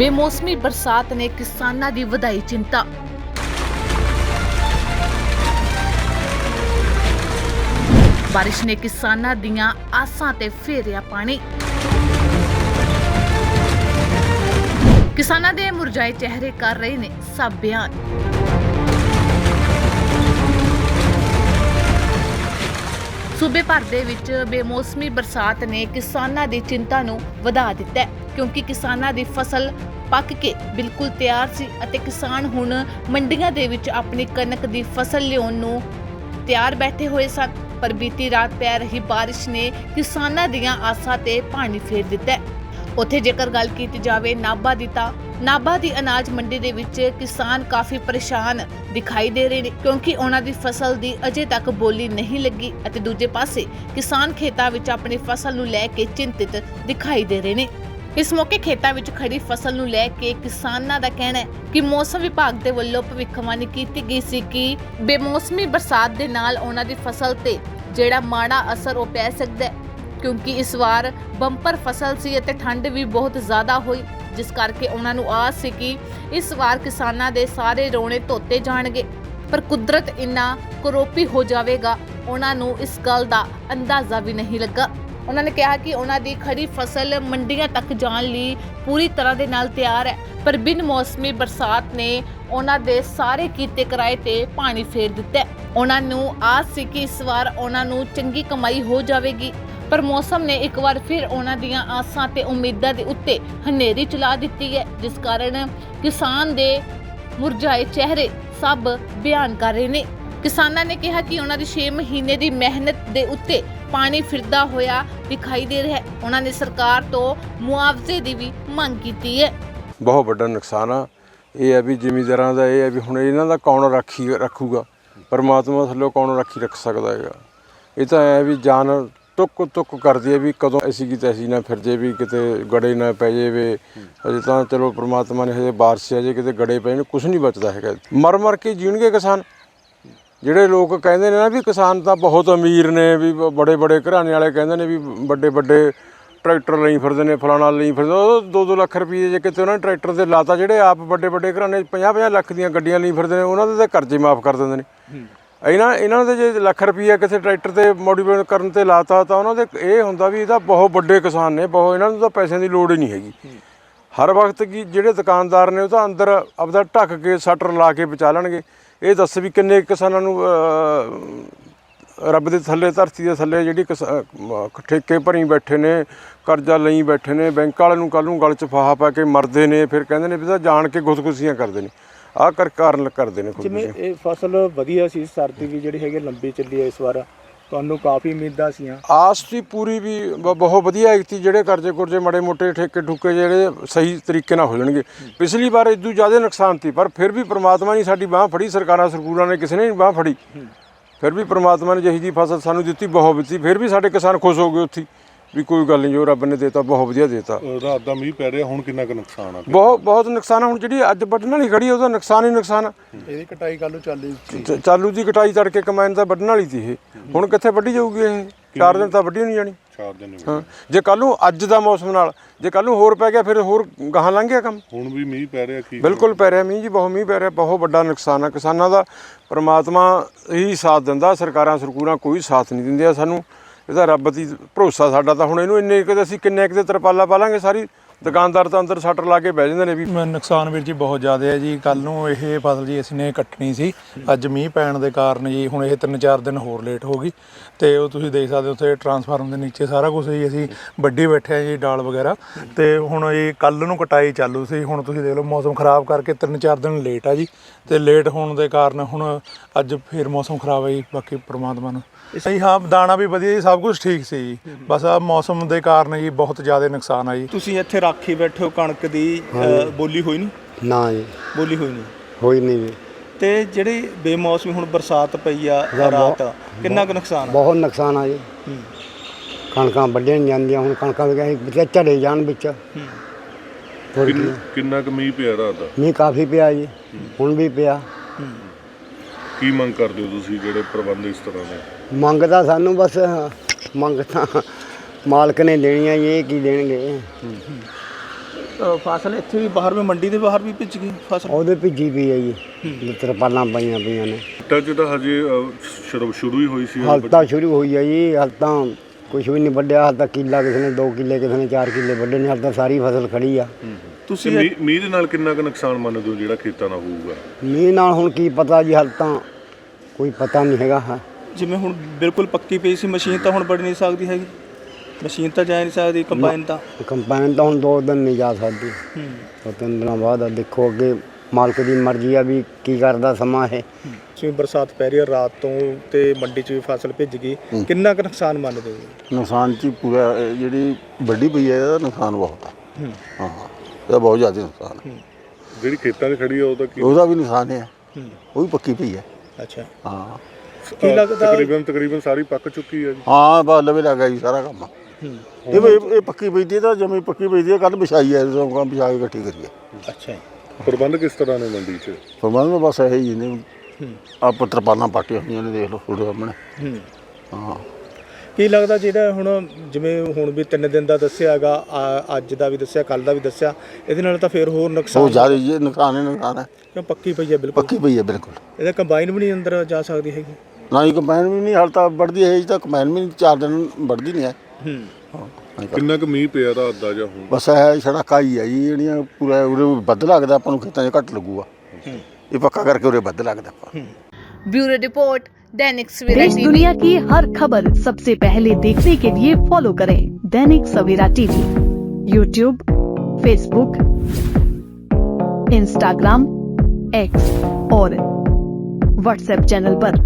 ਬੇਮੌਸਮੀ ਬਰਸਾਤ ਨੇ ਕਿਸਾਨਾਂ ਦੀ ਵਧਾਈ ਚਿੰਤਾ। ਬਾਰਿਸ਼ ਨੇ ਕਿਸਾਨਾਂ ਦੀਆਂ ਆਸਾਂ ਤੇ ਫੇਰਿਆ ਪਾਣੀ। ਕਿਸਾਨਾਂ ਦੇ ਮੁਰਝਾਏ ਚਿਹਰੇ ਕਰ ਰਹੇ ਨੇ ਸਭ ਬਿਆਨ। ਸੂਬੇ ਭਰ ਦੇ ਵਿੱਚ ਬੇਮੌਸਮੀ ਬਰਸਾਤ ਨੇ ਕਿਸਾਨਾਂ ਦੀ ਚਿੰਤਾ ਨੂੰ ਵਧਾ ਦਿੱਤਾ ਹੈ, ਕਿਉਂਕਿ ਕਿਸਾਨਾਂ ਦੀ ਫਸਲ ਪੱਕ ਕੇ ਬਿਲਕੁਲ ਤਿਆਰ ਸੀ ਅਤੇ ਕਿਸਾਨ ਹੁਣ ਮੰਡੀਆਂ ਦੇ ਵਿੱਚ ਆਪਣੀ ਕਣਕ ਦੀ ਫਸਲ ਲਿਆਉਣ ਨੂੰ ਤਿਆਰ ਬੈਠੇ ਹੋਏ ਸਨ। ਪਰ ਬੀਤੀ ਰਾਤ ਪੈ ਰਹੀ ਬਾਰਿਸ਼ ਨੇ ਕਿਸਾਨਾਂ ਦੀਆਂ ਆਸਾਂ ਤੇ ਪਾਣੀ ਫੇਰ ਦਿੱਤਾ ਹੈ। ਉੱਥੇ ਜੇਕਰ ਗੱਲ ਕੀਤੀ ਜਾਵੇ ਨਾਭਾ ਦੀ ਤਾਂ ਨਾਭਾ ਦੀ ਅਨਾਜ ਮੰਡੀ ਦੇ ਵਿੱਚ ਕਿਸਾਨ ਕਾਫੀ ਪਰੇਸ਼ਾਨ ਦਿਖਾਈ ਦੇ ਰਹੇ ਨੇ, ਕਿਉਂਕਿ ਉਹਨਾਂ ਦੀ ਫਸਲ ਦੀ ਅਜੇ ਤੱਕ ਬੋਲੀ ਨਹੀਂ ਲੱਗੀ ਅਤੇ ਦੂਜੇ ਪਾਸੇ ਕਿਸਾਨ ਖੇਤਾਂ ਵਿੱਚ ਆਪਣੀ ਫਸਲ ਨੂੰ ਲੈ ਕੇ ਚਿੰਤਿਤ ਦਿਖਾਈ ਦੇ ਰਹੇ ਨੇ। ਇਸ ਮੌਕੇ ਖੇਤਾਂ ਵਿੱਚ ਖੜੀ ਫਸਲ ਨੂੰ ਲੈ ਕੇ ਕਿਸਾਨਾਂ ਦਾ ਕਹਿਣਾ ਹੈ ਕਿ ਮੌਸਮ ਵਿਭਾਗ ਦੇ ਵੱਲੋਂ ਭਵਿੱਖਬਾਣੀ ਕੀਤੀ ਗਈ ਸੀ ਕਿ ਬੇਮੌਸਮੀ ਬਰਸਾਤ ਦੇ ਨਾਲ ਉਹਨਾਂ ਦੀ ਫਸਲ ਤੇ ਜਿਹੜਾ ਮਾੜਾ ਅਸਰ ਉਹ ਪੈ ਸਕਦਾ ਹੈ। ਕਿਉਂਕਿ ਇਸ ਵਾਰ ਬੰਪਰ ਫਸਲ ਸੀ ਅਤੇ ਠੰਡ ਵੀ ਬਹੁਤ ਜ਼ਿਆਦਾ ਹੋਈ, ਜਿਸ ਕਰਕੇ ਉਹਨਾਂ ਨੂੰ ਆਸ ਸੀ ਕਿ ਇਸ ਵਾਰ ਕਿਸਾਨਾਂ ਦੇ ਸਾਰੇ ਰੋਣੇ ਧੋਤੇ ਜਾਣਗੇ। ਪਰ ਕੁਦਰਤ ਇੰਨਾ ਕਰੋਪੀ ਹੋ ਜਾਵੇਗਾ, ਉਹਨਾਂ ਨੂੰ ਇਸ ਗੱਲ ਦਾ ਅੰਦਾਜ਼ਾ ਵੀ ਨਹੀਂ ਲੱਗਾ। ਉਹਨਾਂ ਨੇ ਕਿਹਾ ਕਿ ਉਹਨਾਂ ਦੀ ਖੜੀ ਫਸਲ ਮੰਡੀਆਂ ਤੱਕ ਜਾਣ ਲਈ ਪੂਰੀ ਤਰ੍ਹਾਂ ਦੇ ਨਾਲ ਤਿਆਰ ਹੈ, ਪਰ ਬਿਨ ਮੌਸਮੀ ਬਰਸਾਤ ਨੇ ਉਹਨਾਂ ਦੇ ਸਾਰੇ ਕੀਤੇ ਕਿਰਾਏ ਤੇ ਪਾਣੀ ਫੇਰ ਦਿੱਤਾ ਉਹਨਾਂ ਨੂੰ ਆਸ ਸੀ ਕਿ ਇਸ ਵਾਰ ਉਹਨਾਂ ਨੂੰ ਚੰਗੀ ਕਮਾਈ ਹੋ ਜਾਵੇਗੀ। ਪਰ ਮੌਸਮ ਨੇ ਇੱਕ ਵਾਰ ਫਿਰ ਉਹਨਾਂ ਦੀਆਂ ਆਸਾਂ ਤੇ ਉਮੀਦਾਂ ਦੇ ਉੱਤੇ ਹਨੇਰੀ ਚਲਾ ਦਿੱਤੀ ਹੈ, ਜਿਸ ਕਾਰਨ ਕਿਸਾਨ ਦੇ ਮੁਰਝਾਏ ਚਿਹਰੇ ਸਭ ਬਿਆਨ ਕਰ ਰਹੇ ਨੇ। ਕਿਸਾਨਾਂ ਨੇ ਕਿਹਾ ਕਿ ਉਹਨਾਂ ਦੀ 6 ਮਹੀਨੇ ਦੀ ਮਿਹਨਤ ਦੇ ਉੱਤੇ ਪਾਣੀ ਫਿਰਦਾ ਹੋਇਆ ਦਿਖਾਈ ਦੇ ਰਿਹਾ ਹੈ। ਉਹਨਾਂ ਨੇ ਸਰਕਾਰ ਤੋਂ ਮੁਆਵਜ਼ੇ ਦੀ ਵੀ ਮੰਗ ਕੀਤੀ ਹੈ। ਬਹੁਤ ਵੱਡਾ ਨੁਕਸਾਨ ਆ। ਇਹ ਹੈ ਵੀ ਜ਼ਿਮੀਂਦਾਰਾਂ ਦਾ ਇਹ ਹੈ ਵੀ ਹੁਣ ਇਹਨਾਂ ਦਾ ਕੌਣ ਰਾਖੀ ਰੱਖੂਗਾ? ਪਰਮਾਤਮਾ ਥੱਲੇ ਕੌਣ ਰਾਖੀ ਰੱਖ ਸਕਦਾ ਹੈਗਾ? ਇਹ ਤਾਂ ਹੈ ਵੀ ਜਾਨ ਟੁੱਕ ਤੁੱਕ ਕਰਦੀ ਹੈ ਵੀ ਕਦੋਂ ਐਸੀ ਕਿਤੇ ਅਸੀਂ ਨਾ ਫਿਰ ਜੇ ਵੀ ਕਿਤੇ ਗੜੇ ਨਾ ਪੈ ਜਾਵੇ। ਅਜੇ ਤਾਂ ਚਲੋ ਪ੍ਰਮਾਤਮਾ ਨੇ ਹਜੇ ਬਾਰਿਸ਼ ਆ ਜੇ ਕਿਤੇ ਗੜੇ ਪੈ ਜਾਣ ਕੁਝ ਨਹੀਂ ਬਚਦਾ ਹੈਗਾ। ਮਰ ਮਰ ਕੇ ਜੀਣਗੇ ਕਿਸਾਨ? ਜਿਹੜੇ ਲੋਕ ਕਹਿੰਦੇ ਨੇ ਨਾ ਵੀ ਕਿਸਾਨ ਤਾਂ ਬਹੁਤ ਅਮੀਰ ਨੇ, ਵੀ ਬੜੇ ਬੜੇ ਘਰਾਣੇ ਵਾਲੇ ਕਹਿੰਦੇ ਨੇ ਵੀ ਵੱਡੇ ਵੱਡੇ ਟਰੈਕਟਰ ਲਈ ਫਿਰਦੇ ਨੇ, ਫਲਾਣਾ ਲਈ ਫਿਰਦੇ ਉਹ 2-2 ਲੱਖ ਰੁਪਏ ਜੇ ਕਿਤੇ ਉਹਨਾਂ ਨੇ ਟਰੈਕਟਰ ਤੇ ਲਾਤਾ, ਜਿਹੜੇ ਆਪ ਵੱਡੇ ਵੱਡੇ ਘਰਾਣੇ 50-50 ਲੱਖ ਦੀਆਂ ਗੱਡੀਆਂ ਲਈ ਫਿਰਦੇ ਨੇ, ਉਹਨਾਂ ਦੇ ਤਾਂ ਕਰਜ਼ੇ ਮਾਫ ਕਰ ਦਿੰਦੇ ਨੇ। ਇਹਨਾਂ ਇਹਨਾਂ ਦੇ ਜੇ ਲੱਖ ਰੁਪਈਆ ਕਿਸੇ ਟਰੈਕਟਰ ਤੇ ਮੋਡੀਫਾਈ ਕਰਨ ਤੇ ਲਾਤਾ ਤਾਂ ਉਹਨਾਂ ਦੇ ਇਹ ਹੁੰਦਾ ਵੀ ਇਹਦਾ ਬਹੁਤ ਵੱਡੇ ਕਿਸਾਨ ਨੇ ਬਹੁਤ ਇਹਨਾਂ ਨੂੰ ਤਾਂ ਪੈਸਿਆਂ ਦੀ ਲੋੜ ਹੀ ਨਹੀਂ ਹੈਗੀ। ਹਰ ਵਕਤ ਕੀ ਜਿਹੜੇ ਦੁਕਾਨਦਾਰ ਨੇ ਉਹ ਤਾਂ ਅੰਦਰ ਆਪਦਾ ਢੱਕ ਕੇ ਸ਼ਟਰ ਲਾ ਕੇ ਬਚਾ ਲੈਣਗੇ। ਇਹ ਦੱਸ ਵੀ ਕਿੰਨੇ ਕਿਸਾਨਾਂ ਨੂੰ ਰੱਬ ਦੇ ਥੱਲੇ ਧਰਤੀ ਦੇ ਥੱਲੇ ਜਿਹੜੀ ਠੇਕੇ ਭਰੀ ਬੈਠੇ ਨੇ ਕਰਜ਼ਾ ਲਈ ਬੈਠੇ ਨੇ ਬੈਂਕ ਵਾਲੇ ਨੂੰ ਕੱਲ ਨੂੰ ਗਲ 'ਚ ਫਾਹਾ ਪਾ ਕੇ ਮਰਦੇ ਨੇ ਫਿਰ ਕਹਿੰਦੇ ਨੇ ਵੀ ਤਾਂ ਜਾਣ ਕੇ ਖੁਦਕੁਸ਼ੀਆਂ ਕਰਦੇ ਨੇ। ਆਹ ਕਰ ਕਾਰਨ ਕਰਦੇ ਨੇ ਜਿਵੇਂ ਇਹ ਫਸਲ ਵਧੀਆ ਸੀ ਸਰਦੀ ਵੀ ਜਿਹੜੀ ਹੈਗੀ ਲੰਬੀ ਚੱਲੀ ਹੈ ਇਸ ਵਾਰ। ਤੁਹਾਨੂੰ ਕਾਫੀ ਉਮੀਦਾਂ ਸੀਆਂ। ਆਸ ਦੀ ਪੂਰੀ ਵੀ ਬ- ਬਹੁਤ ਵਧੀਆ ਕੀਤੀ ਜਿਹੜੇ ਕਰਜ਼ੇ ਕੁਰਜ਼ੇ ਮੜੇ ਮੋਟੇ ਠੇਕੇ ਠੁਕੇ ਜਿਹੜੇ ਸਹੀ ਤਰੀਕੇ ਨਾਲ ਹੋ ਜਾਣਗੇ। ਪਿਛਲੀ ਵਾਰ ਇਦੋਂ ਜ਼ਿਆਦਾ ਨੁਕਸਾਨ ਸੀ ਪਰ ਫਿਰ ਵੀ ਪ੍ਰਮਾਤਮਾ ਨੇ ਸਾਡੀ ਬਾਹ ਫੜੀ ਸਰਕਾਰਾਂ ਸਰਕੂਰਾਂ ਨੇ ਕਿਸੇ ਨੇ ਬਾਹ ਫੜੀ। ਫਿਰ ਵੀ ਪ੍ਰਮਾਤਮਾ ਨੇ ਜਿਹੀ ਜੀ ਫਸਲ ਸਾਨੂੰ ਦਿੱਤੀ ਬਹੁਤ ਦਿੱਤੀ ਫਿਰ ਵੀ ਸਾਡੇ ਕਿਸਾਨ ਖੁਸ਼ ਹੋ ਗਏ ਉੱਥੇ ਵੀ ਕੋਈ ਗੱਲ ਨਹੀਂ ਜੋ ਰੱਬ ਨੇ ਦਿੱਤਾ ਬਹੁਤ ਵਧੀਆ ਦਿੱਤਾ। ਰਾਤ ਦਾ ਮੀਂਹ ਪੈ ਰਿਹਾ ਹੁਣ ਕਿੰਨਾ ਕੁ ਨੁਕਸਾਨ ਆ? ਬਹੁਤ ਬਹੁਤ ਨੁਕਸਾਨ ਆ। ਹੁਣ ਜਿਹੜੀ ਅੱਜ ਵੱਢਣ ਵਾਲੀ ਖੜੀ ਆ, ਉਹਦਾ ਨੁਕਸਾਨ ਹੀ ਨੁਕਸਾਨ ਆ। ਇਹਦੀ ਕਟਾਈ ਕੱਲ ਨੂੰ ਚੱਲੀ ਚ- ਚਾਲੂ ਦੀ ਕਟਾਈ ਤੜਕੇ ਕਮਾਇਨ ਤਾਂ ਵੱਢਣ ਵਾਲੀ ਸੀ ਇਹ। ਹੁਣ ਕਿੱਥੇ ਵੱਢੀ ਜਾਊਗੀ ਇਹ? ਚਾਰ ਦਿਨ ਤਾਂ ਵੱਢੀ ਨਹੀਂ ਜਾਣੀ। ਚਾਰ ਦਿਨ ਹੋ ਗਏ। ਹਾਂ। ਜੇ ਕੱਲ ਨੂੰ ਅੱਜ ਦਾ ਮੌਸਮ ਨਾਲ ਜੇ ਕੱਲ ਨੂੰ ਹੋਰ ਪੈ ਗਿਆ ਫਿਰ ਹੋਰ ਗਾਹਾਂ ਲੰਘ ਗਿਆ ਕੰਮ। ਹੁਣ ਵੀ ਮੀਂਹ ਪੈ ਰਿਹਾ ਕੀ ਬਿਲਕੁਲ ਪੈ ਰਿਹਾ ਮੀਂਹ ਜੀ ਬਹੁਤ ਮੀਂਹ ਪੈ ਰਿਹਾ ਬਹੁਤ ਵੱਡਾ ਨੁਕਸਾਨ ਆ। ਕਿਸਾਨਾਂ ਦਾ ਪ੍ਰਮਾਤਮਾ ਹੀ ਸਾਥ ਦਿੰਦਾ ਸਰਕਾਰਾਂ ਸਰਕੂਰਾਂ ਕੋਈ ਸਾਥ ਨਹੀਂ ਦਿੰਦੀਆਂ ਸਾਨੂੰ। ਇਹਦਾ ਰੱਬ ਦੀ ਭਰੋਸਾ ਸਾਡਾ ਤਾਂ ਹੁਣ ਇਹਨੂੰ ਇੰਨੇ ਕਿਤੇ ਅਸੀਂ ਕਿੰਨੇ ਕਿਤੇ ਤਰਪਾਲਾ ਪਾ ਲਾਂਗੇ ਸਾਰੀ ਦੁਕਾਨਦਾਰ ਤਾਂ ਅੰਦਰ ਸ਼ਟਰ ਲਾ ਕੇ ਬਹਿ ਜਾਂਦੇ ਨੇ ਵੀ ਨੁਕਸਾਨ ਵੀਰ ਜੀ ਬਹੁਤ ਜ਼ਿਆਦਾ ਹੈ ਜੀ। ਕੱਲ ਨੂੰ ਇਹ ਫਸਲ ਜੀ ਅਸੀਂ ਨੇ ਕੱਟਣੀ ਸੀ। ਅੱਜ ਮੀਂਹ ਪੈਣ ਦੇ ਕਾਰਨ ਜੀ ਹੁਣ ਇਹ 3-4 ਦਿਨ ਹੋਰ ਲੇਟ ਹੋ ਗਈ। ਤੇ ਉਹ ਤੁਸੀਂ ਦੇਖ ਸਕਦੇ ਹੋ ਉੱਥੇ ਟਰਾਂਸਫਾਰਮ ਦੇ ਨੀਚੇ ਸਾਰਾ ਕੁਝ ਜੀ ਅਸੀਂ ਵੱਡੀ ਬੈਠੇ ਆ ਜੀ ਡਾਲ ਵਗੈਰਾ। ਤੇ ਹੁਣ ਇਹ ਕੱਲ ਨੂੰ ਕਟਾਈ ਚਾਲੂ ਸੀ। ਹੁਣ ਤੁਸੀਂ ਦੇਖ ਲਓ ਮੌਸਮ ਖਰਾਬ ਕਰਕੇ 3-4 ਦਿਨ ਲੇਟ ਆ ਜੀ। ਤੇ ਲੇਟ ਹੋਣ ਦੇ ਕਾਰਨ ਹੁਣ ਅੱਜ ਫੇਰ ਮੌਸਮ ਖਰਾਬ ਹੈ ਜੀ ਬਾਕੀ ਪ੍ਰਮਾਤਮਾ ਨੂੰ। ਸਹੀ ਹਾਂ ਦਾਣਾ ਵੀ ਵਧੀਆ ਜੀ ਸਭ ਕੁਝ ਠੀਕ ਸੀ ਜੀ। ਬਸ ਆ ਮੌਸਮ ਦੇ ਕਾਰਨ ਜੀ ਬਹੁਤ ਜ਼ਿਆਦਾ ਨੁਕਸਾਨ ਆ ਜੀ। ਤੁਸੀਂ ਇੱਥੇ ਰਾਖੀ ਬੈਠੇ ਹੋ ਕਣਕ ਦੀ ਅ, ਬੋਲੀ ਹੋਈ ਨਹੀਂ ਨਾ ਜੀ। ਬੋਲੀ ਹੋਈ ਨਹੀਂ ਹੋਈ ਨਹੀਂ ਜੀ। ਤੇ ਜਿਹੜੀ ਬੇਮੌਸਮੀ ਹੁਣ ਬਰਸਾਤ ਪਈ ਆ ਰਾਤ ਕਿੰਨਾ ਕੁ ਨੁਕਸਾਨ ਆ? ਬਹੁਤ ਨੁਕਸਾਨ ਆ ਜੀ। ਹੂੰ। ਕਣਕਾਂ ਵੱਢੀਆਂ ਨਹੀਂ ਜਾਂਦੀਆਂ ਹੁਣ ਕਣਕਾਂ ਵੀ ਗਏ ਵਿੱਚ ਝੜੇ ਜਾਣ ਵਿੱਚ। ਹੋਰ ਕੀ? ਕਿੰਨ- ਕਿੰਨਾ ਕੁ ਮੀਂਹ ਪਿਆ ਰਾਤ ਦਾ? ਮੀਂਹ ਕਾਫੀ ਪਿਆ ਜੀ ਹੁਣ ਵੀ ਪਿਆ। ਕੀ ਮੰਗ ਕਰਦੇ ਹੋ ਤੁਸੀਂ ਜਿਹੜੇ ਪ੍ਰਬੰਧ ਇਸ ਤਰ੍ਹਾਂ ਦੇ? ਮੰਗਦਾ ਸਾਨੂੰ ਬਸ ਮੰਗ ਤਾਂ ਮਾਲਕ ਨੇ ਲੈਣੀਆਂ ਜੀ ਇਹ ਕੀ ਦੇਣਗੇ? ਅ, ਫਸਲ ਇੱਥੇ ਵੀ ਬਾਹਰ ਵੀ ਮੰਡੀ ਦੇ ਬਾਹਰ ਵੀ ਭਿੱਜ ਗਈ ਫਸਲ? ਉਹਦੇ ਭਿੱਜੀ ਪਈ ਹੈ। ਜੀ ਤਰਪਾਲਾਂ ਪਈਆਂ ਪਈਆਂ ਨੇ। ਖੇਤਾਂ 'ਚ ਤਾਂ ਹਜੇ ਸ਼ੁਰੂ ਸ਼ੁਰੂ ਹੀ ਹੋਈ ਸੀ ਹਾਲ ਤਾਂ ਸ਼ੁਰੂ ਹੋਈ ਹੈ ਜੀ ਹਾਲ ਤਾਂ ਕੁਝ ਵੀ ਨਹੀਂ ਵੱਢਿਆ ਹਾਲ ਤਾਂ ਕਿੱਲਾ ਕਿਸੇ ਨੇ 2 ਕਿੱਲੇ ਕਿਸੇ ਨੇ 4 ਕਿੱਲੇ ਵੱਢੇ ਨੇ ਹਾਲ ਤਾਂ ਸਾਰੀ ਫਸਲ ਖੜੀ ਆ। ਤੁਸੀਂ ਮੀਂਹ ਮੀਂਹ ਦੇ ਨਾਲ ਕਿੰਨਾ ਕੁ ਨੁਕਸਾਨ ਮੰਨਦੇ ਹੋ ਜਿਹੜਾ ਖੇਤਾਂ ਦਾ ਹੋਊਗਾ? ਮੀਂਹ ਨਾਲ ਹੁਣ ਕੀ ਪਤਾ ਜੀ ਹਾਲ ਤਾਂ ਕੋਈ ਪਤਾ ਨਹੀਂ ਹੈਗਾ ਹਾਂ। ਜਿਵੇਂ ਹੁਣ ਬਿਲਕੁਲ ਪੱਕੀ ਪਈ ਸੀ ਮਸ਼ੀਨ ਤਾਂ ਹੁਣ ਵੜ ਨਹੀਂ ਸਕਦੀ ਹੈਗੀ। ਮਸ਼ੀਨ ਤਾਂ ਜਾ ਨਹੀਂ ਸਕਦੀ ਕੰਬਾਈਨ ਤਾਂ? ਕੰਪਾਈਨ ਤਾਂ ਹੁਣ ਦੋ ਦਿਨ ਨਹੀਂ ਜਾ ਸਕਦੀ। ਦੋ ਤਿੰਨ ਦਿਨਾਂ ਬਾਅਦ ਆ ਦੇਖੋ ਅੱਗੇ ਮਾਲਕ ਦੀ ਮਰਜ਼ੀ ਆ ਵੀ ਕੀ ਕਰਦਾ ਸਮਾਂ ਇਹ। ਜਿਵੇਂ ਬਰਸਾਤ ਪੈ ਰਹੀ ਹੈ ਰਾਤ ਤੋਂ ਤੇ ਮੰਡੀ 'ਚ ਵੀ ਫਸਲ ਭਿੱਜ ਗਈ ਕਿੰਨਾ ਕੁ ਨੁਕਸਾਨ ਮੰਨਦੇ ਹੋ? ਨੁਕਸਾਨ ਚ ਹੀ ਪੂਰਾ ਇਹ ਜਿਹੜੀ ਵੱਡੀ ਪਈ ਹੈ ਇਹਦਾ ਨੁਕਸਾਨ ਬਹੁਤ ਹੈ। ਹਾਂ ਇਹਦਾ ਬਹੁਤ ਜ਼ਿਆਦਾ ਨੁਕਸਾਨ ਹੈ। ਜਿਹੜੀ ਖੇਤਾਂ 'ਚ ਖੜੀ ਆ ਉਹ ਤਾਂ ਕੀ ਉਹਦਾ ਵੀ ਨੁਕਸਾਨ ਹੈ। ਉਹ ਵੀ ਪੱਕੀ ਪਈ ਹੈ ਅੱਛਾ। ਹਾਂ। ਕੀ ਲੱਗਦਾ? ਤਕਰੀਬਨ ਤਕਰੀਬਨ ਸਾਰੀ ਪੱਕ ਚੁੱਕੀ ਹੈ ਜੀ। ਹਾਂ ਬਸ ਲਵੇ ਲੱਗਾ ਜੀ ਸਾਰਾ ਕੰਮ ਇਹ ਵੀ- ਇਹ ਪੱਕੀ ਪਈ ਦੀ ਤਾਂ ਜਮੀ ਪੱਕੀ ਪਈ ਦੀ ਕੱਲ ਵਿਛਾਈ ਹੈ ਜਦੋਂ ਕੰਮ ਵਿਛਾ ਕੇ ਇਕੱਠੀ ਕਰੀਏ। ਅੱਛਾ ਪ੍ਰਬੰਧ ਕਿਸ ਤਰ੍ਹਾਂ ਨੇ ਮੰਡੀ 'ਚ? ਪ੍ਰਬੰਧ ਬਸ ਇਹ ਹੀ ਨੇ। ਆਪ ਤਰਪਾਲਾਂ ਪਾਟੀਆਂ ਹੋਈਆਂ ਨੇ ਦੇਖ ਲਓ ਤੁਹਾਡੇ ਸਾਹਮਣੇ। ਹਾਂ। ਕੀ ਲੱਗਦਾ ਜਿਹੜਾ ਹੁਣ ਜਿਵੇਂ ਹੁਣ ਵੀ 3 ਦਿਨ ਦਾ ਦੱਸਿਆਗਾ ਅੱਜ ਦਾ ਵੀ ਦੱਸਿਆ ਕੱਲ ਦਾ ਵੀ ਦੱਸਿਆ ਇਹਦੇ ਨਾਲ ਤਾਂ ਫਿਰ ਹੋਰ ਬਹੁਤ ਨੁਕਸਾਨ ਜ਼ਿਆਦਾ ਜੀ ਨੁਕਸਾਨ ਹੈ ਨੁਕਸਾਨ ਹੈ। ਕਿਉਂ ਪੱਕੀ ਪਈ ਹੈ ਬਿਲਕੁਲ? ਪੱਕੀ ਪਈ ਹੈ ਬਿਲਕੁਲ। ਇਹਦਾ ਕੰਬਾਈਨ ਵੀ ਨਹੀਂ ਅੰਦਰ ਜਾ ਸਕਦੀ ਹੈਗੀ। ਨਾ ਹੀ ਕੰਬਾਈਨ ਵੀ ਨਹੀਂ ਹਾਲ ਤਾਂ ਵੱਢਦੀ ਹੈ ਜੀ ਤਾਂ ਕੰਬਾਈਨ ਵੀ ਚਾਰ ਦਿਨ ਵੱਢਦੀ ਨਹੀਂ ਹੈ। ਹੂੰ ਹਾਂ ਹਾਂ ਜੀ। ਕਿੰਨਾ ਕੁ ਮੀਂਹ ਪਿਆ ਦਾ ਅੰਦਾਜ਼ਾ ਹੁਣ ਬਸ ਇਹ ਸੜਕਾਂ ਹੀ ਆ ਜੀ ਜਿਹੜੀਆਂ ਪੂਰਾ ਉਰੇ ਵੱਧ ਲੱਗਦਾ ਆਪਾਂ ਨੂੰ ਖੇਤਾਂ 'ਚ ਘੱਟ ਲੱਗੂਗਾ ਇਹ ਪੱਕਾ ਕਰਕੇ ਉਰੇ ਵੱਧ ਲੱਗਦਾ ਆਪਾਂ ਨੂੰ। ब्यूरो रिपोर्ट दैनिक सवेरा देश टीवी दुनिया की हर खबर सबसे पहले देखने के लिए फॉलो करें Dainik Savera TV YouTube Facebook Instagram X और व्हाट्सएप चैनल पर।